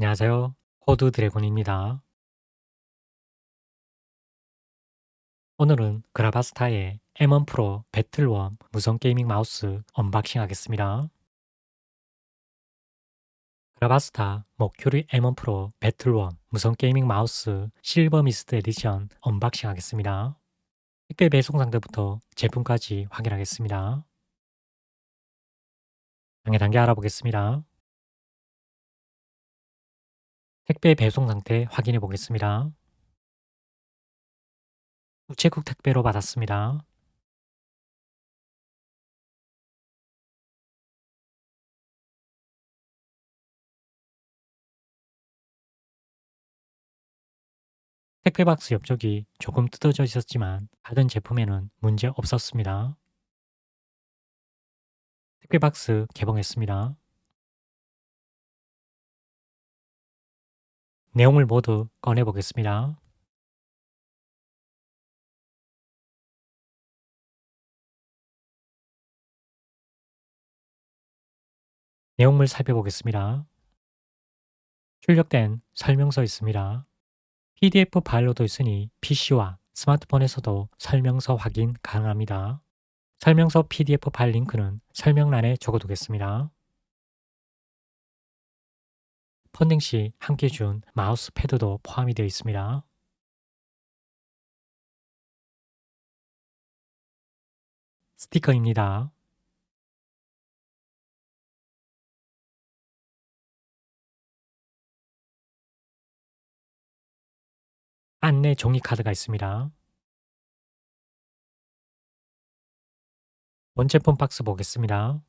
안녕하세요. 호두 드래곤입니다. 오늘은 그라바스타의 M1 프로 배틀원 무선 게이밍 마우스 언박싱 하겠습니다. 그라바스타 머큐리 M1 프로 배틀원 무선 게이밍 마우스 실버 미스트 에디션 언박싱 하겠습니다. 택배 배송 상태부터 제품까지 확인하겠습니다. 단계 단계 알아보겠습니다. 택배 배송 상태 확인해 보겠습니다. 우체국 택배로 받았습니다. 택배 박스 옆쪽이 조금 뜯어져 있었지만 받은 제품에는 문제 없었습니다. 택배 박스 개봉했습니다. 내용을 모두 꺼내 보겠습니다. 내용물 살펴보겠습니다. 출력된 설명서 있습니다. PDF 파일로도 있으니 PC와 스마트폰에서도 설명서 확인 가능합니다. 설명서 PDF 파일 링크는 설명란에 적어두겠습니다. 펀딩 시 함께 준 마우스 패드도 포함이 되어 있습니다. 스티커입니다. 안내 종이 카드가 있습니다. 원제품 박스 보겠습니다.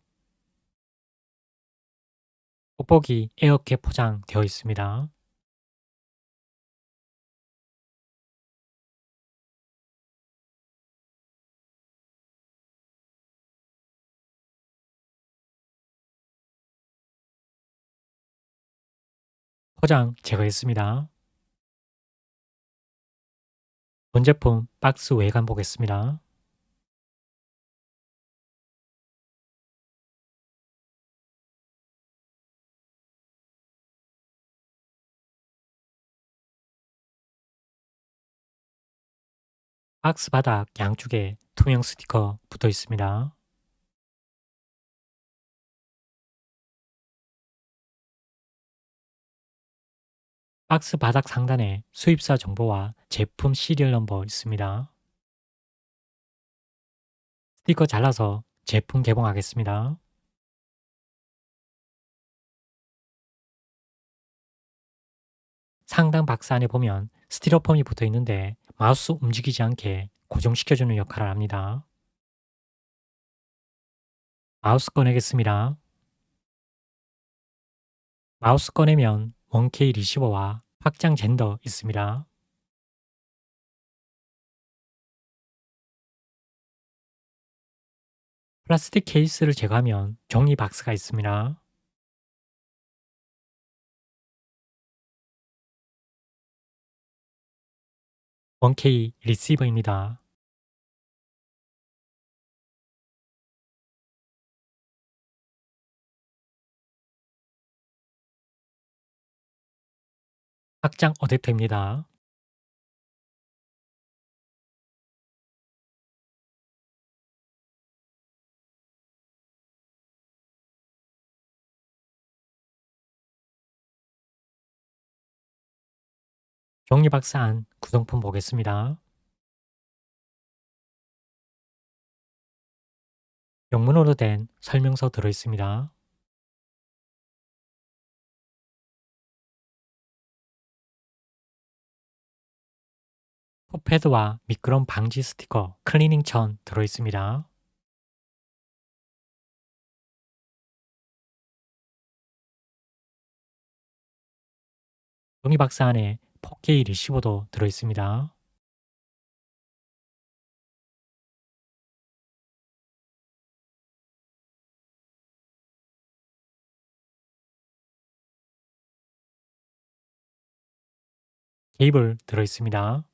뽁뽁이 에어캡 포장되어 있습니다. 포장 제거했습니다. 원제품 박스 외관 보겠습니다. 박스 바닥 양쪽에 투명 스티커 붙어 있습니다. 박스 바닥 상단에 수입사 정보와 제품 시리얼 넘버 있습니다. 스티커 잘라서 제품 개봉하겠습니다. 상단 박스 안에 보면 스티로폼이 붙어 있는데 마우스 움직이지 않게 고정시켜주는 역할을 합니다. 마우스 꺼내겠습니다. 마우스 꺼내면 1K 리시버와 확장 젠더 있습니다. 플라스틱 케이스를 제거하면 종이 박스가 있습니다. 원K 리시버입니다. 확장 어댑터입니다. 안 구성품 보겠습니다. 영문으로 된 설명서 들어 있습니다. 포패드와 미끄럼 방지 스티커, 클리닝 천 들어 있습니다. 종이 박스 안에 4K 리시버도 들어 있습니다. 케이블 들어 있습니다.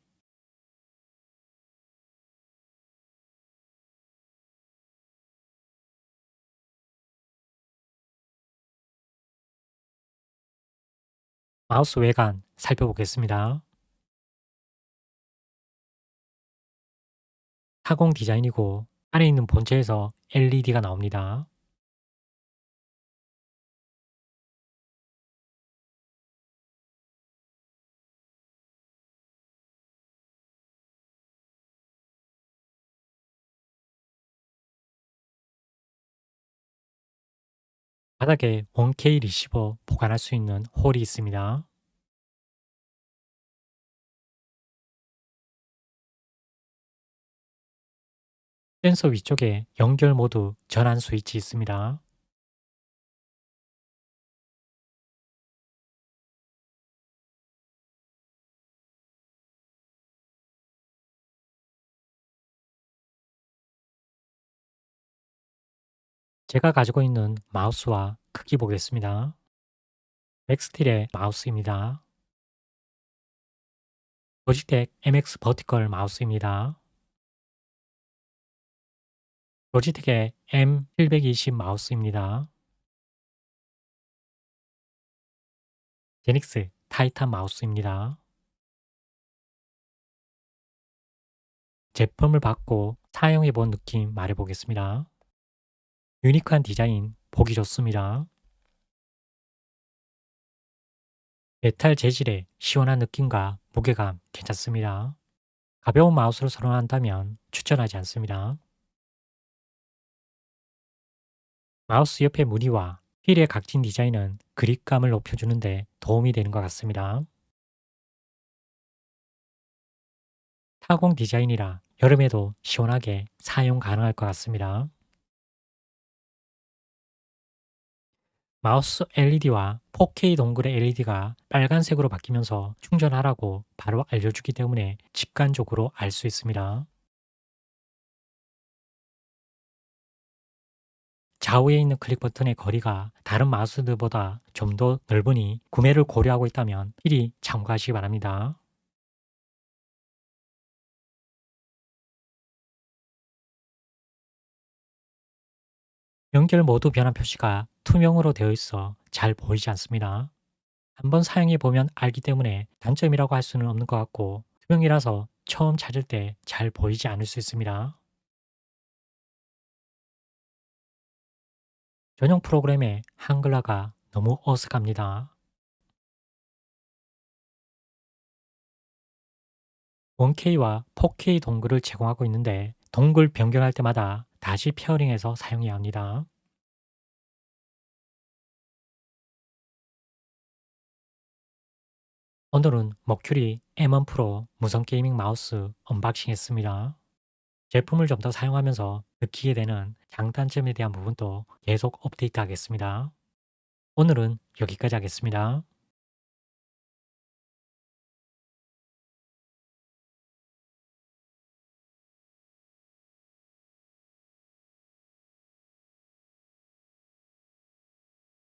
마우스 외관 살펴보겠습니다. 타공 디자인이고 안에 있는 본체에서 LED가 나옵니다. 바닥에 1K 리시버 보관할 수 있는 홀이 있습니다. 센서 위쪽에 연결 모드 전환 스위치 있습니다. 제가 가지고 있는 마우스와 크기 보겠습니다. 맥스틸의 마우스입니다. 로지텍 MX 버티컬 마우스입니다. 로지텍의 M720 마우스입니다. 제닉스 타이탄 마우스입니다. 제품을 받고 사용해 본 느낌 말해보겠습니다. 유니크한 디자인 보기 좋습니다. 메탈 재질의 시원한 느낌과 무게감 괜찮습니다. 가벼운 마우스를 선호한다면 추천하지 않습니다. 마우스 옆에 무늬와 휠의 각진 디자인은 그립감을 높여주는데 도움이 되는 것 같습니다. 타공 디자인이라 여름에도 시원하게 사용 가능할 것 같습니다. 마우스 LED와 4K 동글의 LED가 빨간색으로 바뀌면서 충전하라고 바로 알려주기 때문에 직관적으로 알 수 있습니다. 좌우에 있는 클릭 버튼의 거리가 다른 마우스들보다 좀 더 넓으니 구매를 고려하고 있다면 필히 참고하시기 바랍니다. 연결 모드 변환 표시가 투명으로 되어 있어 잘 보이지 않습니다. 한번 사용해 보면 알기 때문에 단점이라고 할 수는 없는 것 같고 투명이라서 처음 찾을 때 잘 보이지 않을 수 있습니다. 전용 프로그램의 한글화가 너무 어색합니다. 1K와 4K 동글을 제공하고 있는데 동글 변경할 때마다 다시 페어링해서 사용해야 합니다. 오늘은 머큐리 M1 프로 무선 게이밍 마우스 언박싱 했습니다. 제품을 좀 더 사용하면서 느끼게 되는 장단점에 대한 부분도 계속 업데이트 하겠습니다. 오늘은 여기까지 하겠습니다.